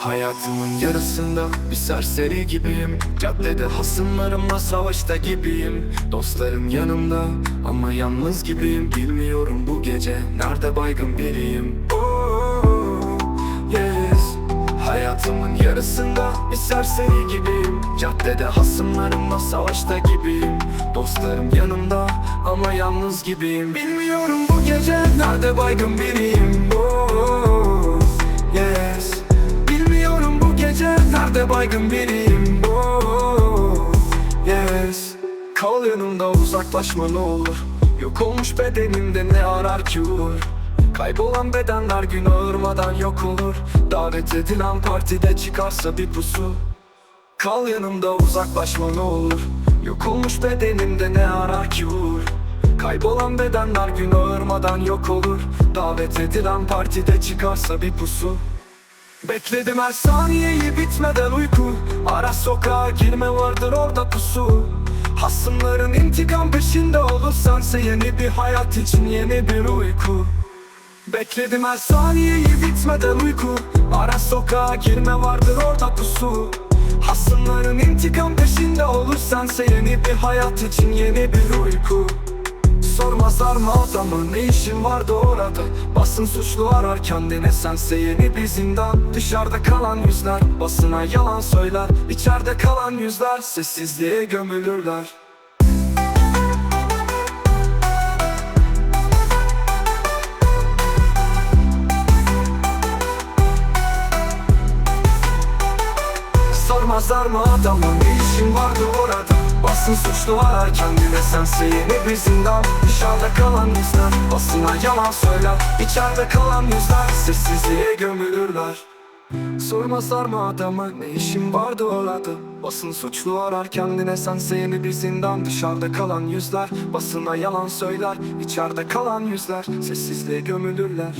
Hayatımın yarısında bir serseri gibiyim. Caddede hasımlarımla savaşta gibiyim. Dostlarım yanımda ama yalnız gibiyim. Bilmiyorum bu gece nerede baygın biriyim. Oh, yes. Hayatımın yarısında bir serseri gibiyim. Caddede hasımlarımla savaşta gibiyim. Dostlarım yanımda ama yalnız gibiyim. Bilmiyorum bu gece nerede baygın biriyim. Oh, yes. Bilmiyorum bu gece nerede baygın biriyim. Oh, yes. Kal yanımda uzaklaşma ne olur. Yok olmuş bedenimde ne arar ki uğur Kaybolan bedenler gün ağırmadan yok olur. Davet edilen partide çıkarsa bir pusu. Kal yanımda uzaklaşma ne olur. Yok olmuş bedenimde ne arar ki uğur? Kaybolan bedenler gün ağırmadan yok olur. Davet edilen partide çıkarsa bir pusu. Bekledim her saniyeyi bitmeden uyku. Ara sokağa girme vardır orada pusu. Hasımların intikam peşinde olursansa yeni bir hayat için yeni bir uyku Bekledim her saniyeyi bitmeden uyku. Ara sokağa girme vardır orada pusu. Hasımların intikam peşinde olursansa yeni bir hayat için yeni bir uyku. Sormazlar mı adamı ne işin vardı orada? Basın suçlu arar kendine sense yeni bir zindan. Dışarıda kalan yüzler basına yalan söyler İçeride kalan yüzler sessizliğe gömülürler Sormazlar mı adama ne işin vardı orada? Basın suçlu arar kendine sense yeni bir zindan. Dışarıda kalan yüzler basına yalan söyler. İçeride kalan yüzler sessizliğe gömülürler. Sormazlar mı adama ne işin vardı orada? Basın suçlu arar kendine sense yeni bir zindan. Dışarıda kalan yüzler basına yalan söyler. İçeride kalan yüzler sessizliğe gömülürler